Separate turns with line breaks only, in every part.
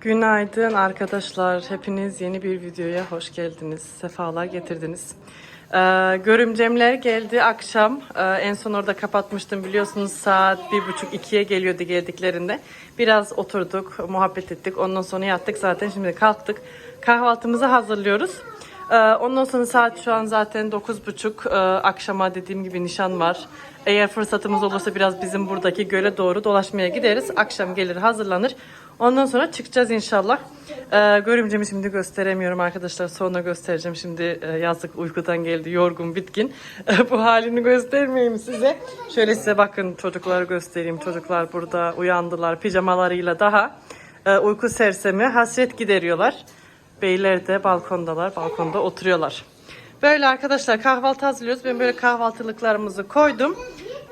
Günaydın arkadaşlar. Hepiniz yeni bir videoya hoş geldiniz. Sefalar getirdiniz. Ee, görümcemler geldi akşam. Ee, en son orada kapatmıştım biliyorsunuz saat bir buçuk ikiye geliyordu geldiklerinde. Biraz oturduk, muhabbet ettik. Ondan sonra yattık zaten. Şimdi kalktık. Kahvaltımızı hazırlıyoruz. Ee, ondan sonra saat şu an zaten dokuz buçuk. Ee, akşama dediğim gibi nişan var. Eğer fırsatımız olursa biraz bizim buradaki göle doğru dolaşmaya gideriz. Akşam gelir hazırlanır. Ondan sonra çıkacağız inşallah. Ee, görümcemi şimdi gösteremiyorum arkadaşlar. Sonra göstereceğim. Şimdi e, yazık uykudan geldi. Yorgun, bitkin. Bu halini göstermeyeyim size. Şöyle size bakın çocukları göstereyim. Çocuklar burada uyandılar pijamalarıyla daha. e, uyku sersemi hasret gideriyorlar. Beyler de balkondalar. Balkonda oturuyorlar. Böyle arkadaşlar kahvaltı hazırlıyoruz. Ben böyle kahvaltılıklarımızı koydum.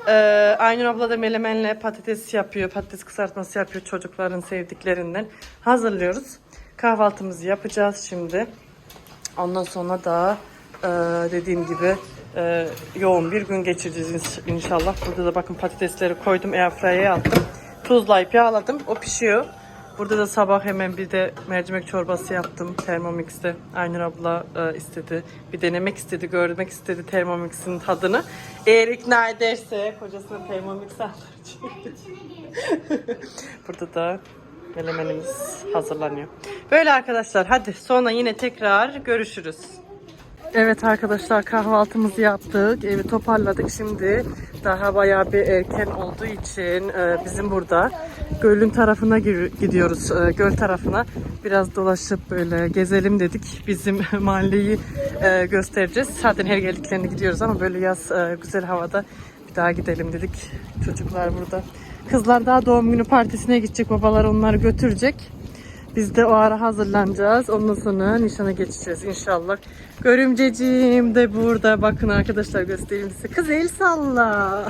Ee, Aynur abla da melemenle patates yapıyor. Patates kızartması yapıyor çocukların sevdiklerinden. Hazırlıyoruz. Kahvaltımızı yapacağız şimdi. Ondan sonra da e, dediğim gibi e, yoğun bir gün geçireceğiz inşallah. Burada da bakın patatesleri koydum. Airfryer'e attım. Tuzlayıp yağladım. O pişiyor. Burada da sabah hemen bir de mercimek çorbası yaptım Thermomix'te. Aynur abla e, istedi. Bir denemek istedi, görmek istedi Thermomix'in tadını. Eğer ikna ederse kocasına Thermomix aldıracak. Burada da melemenimiz hazırlanıyor. Böyle arkadaşlar hadi sonra yine tekrar görüşürüz. Evet arkadaşlar kahvaltımızı yaptık. Evi toparladık şimdi. Daha bayağı bir erken olduğu için e, bizim burada gölün tarafına gidiyoruz. e, göl tarafına biraz dolaşıp böyle gezelim dedik. Bizim mahalleyi e, göstereceğiz. Zaten her geldiklerinde gidiyoruz ama böyle yaz güzel havada bir daha gidelim dedik. Çocuklar burada. Kızlar daha doğum günü partisine gidecek. Babalar onları götürecek. Biz de o ara hazırlanacağız. Ondan sonra nişana geçeceğiz inşallah. Görümceciğim de burada. Bakın arkadaşlar göstereyim size. Kız el salla.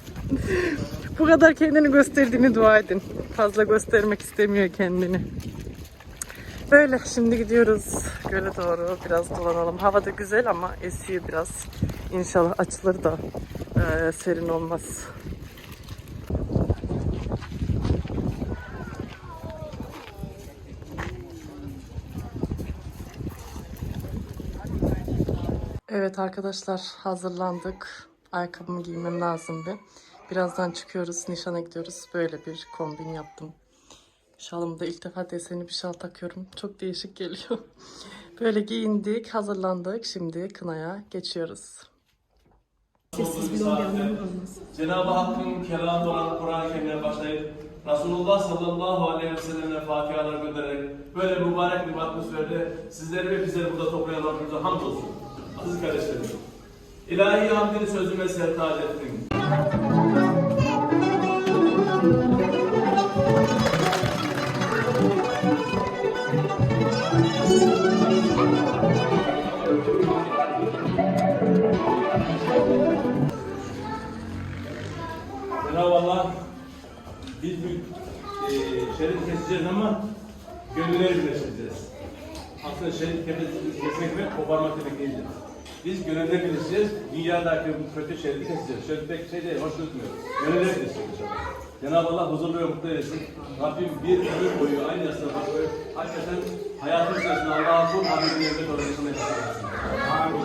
Bu kadar kendini gösterdiğini dua edin. Fazla göstermek istemiyor kendini. Böyle şimdi gidiyoruz göle doğru biraz dolanalım. Hava da güzel ama esiyor biraz. İnşallah açılır da eee, serin olmaz. Evet arkadaşlar hazırlandık. Ayakkabımı giymem lazımdı. Birazdan çıkıyoruz, nişana gidiyoruz. Böyle bir kombin yaptım. Şalımda ilk defa desenli bir şal takıyorum. Çok değişik geliyor. Böyle giyindik, hazırlandık. Şimdi kınaya geçiyoruz.
Cenab-ı Hakk'ın kelamı olan Kur'an-ı Kerim'e başlayıp Resulullah sallallahu aleyhi ve sellem'e fatihalar göndererek böyle mübarek bir atmosferde sizleri ve bizleri burada toplayan Rabbimize hamdolsun. Aziz kardeşlerim. İlahi hamdini sözüme sertaç ettin. Cenab-ı Allah biz bir e, şerit keseceğiz ama gönülleri birleştireceğiz. Aslında şerit kes- kesmek ve koparmak demek değildir. Biz gönülleri birleştireceğiz, dünyadaki bu kötü şeridi keseceğiz. Şerit pek şey değil, hoş tutmuyor. Gönülleri birleştireceğiz inşallah. Cenab-ı Allah huzurlu ve mutlu eylesin. Rabbim bir ömür boyu aynı yasına bakıyor. Hakikaten hayatın içerisinde Allah'a kul abidin evde doğrultusunda yaşasın. Amin.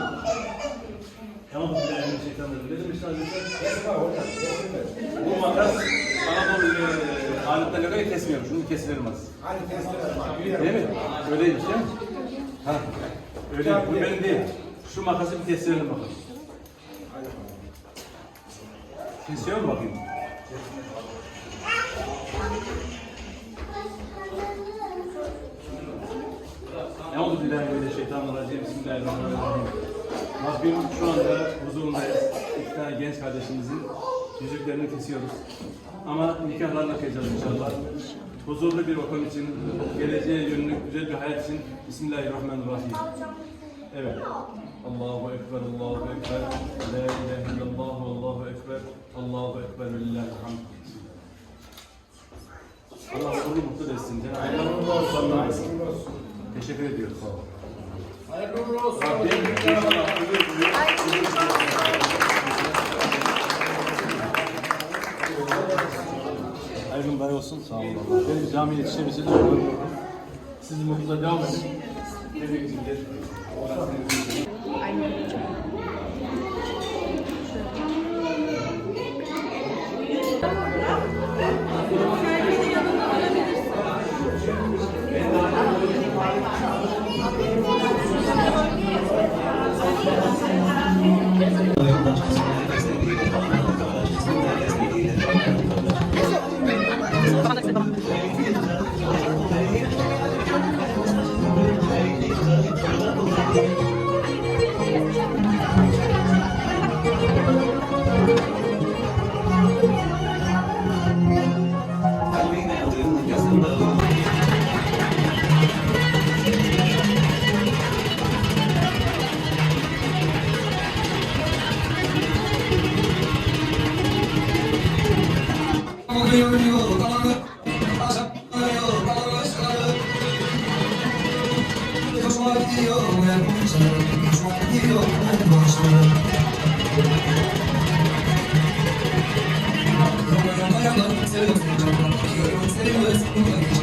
Tamam, bir daha bir şeytan dedim. Ne demiş lan Bu makas Anadolu e, aletlerine göre kesmiyorum. Şunu kesilmez.
Hadi testler
Değil mi? Öyleymiş değil mi? Ha. Öyle. Bu benim değil. Şu makası bir kestirelim bakalım. Kesiyor mu bakayım? Ne oldu billahi böyle şeytanlaracıyım. Bismillahirrahmanirrahim. Rabbim şu anda huzurundayız. İki tane genç kardeşimizin yüzüklerini kesiyoruz. Ama nikahlarını kıyacağız inşallah. Huzurlu bir ortam için, geleceğe yönelik güzel bir hayat için Bismillahirrahmanirrahim. Evet. Allahu Ekber, Allahu Ekber. La ilahe illallah, Allahu Ekber. Allahu Ekber, ve lillahi hamd. Allah huzurlu mutlu etsin. Cenab-ı Allah Teşekkür ediyoruz.
Hayırlı uğurlu olsun.
Rabbim inşallah Hayırlı mübarek olsun. Sağ olun. Benim camiye yetişebilirsiniz.
Sizin mutluluğa devam edin. Ne bekleyeceğiz? Orası. Aynen.
Thank you.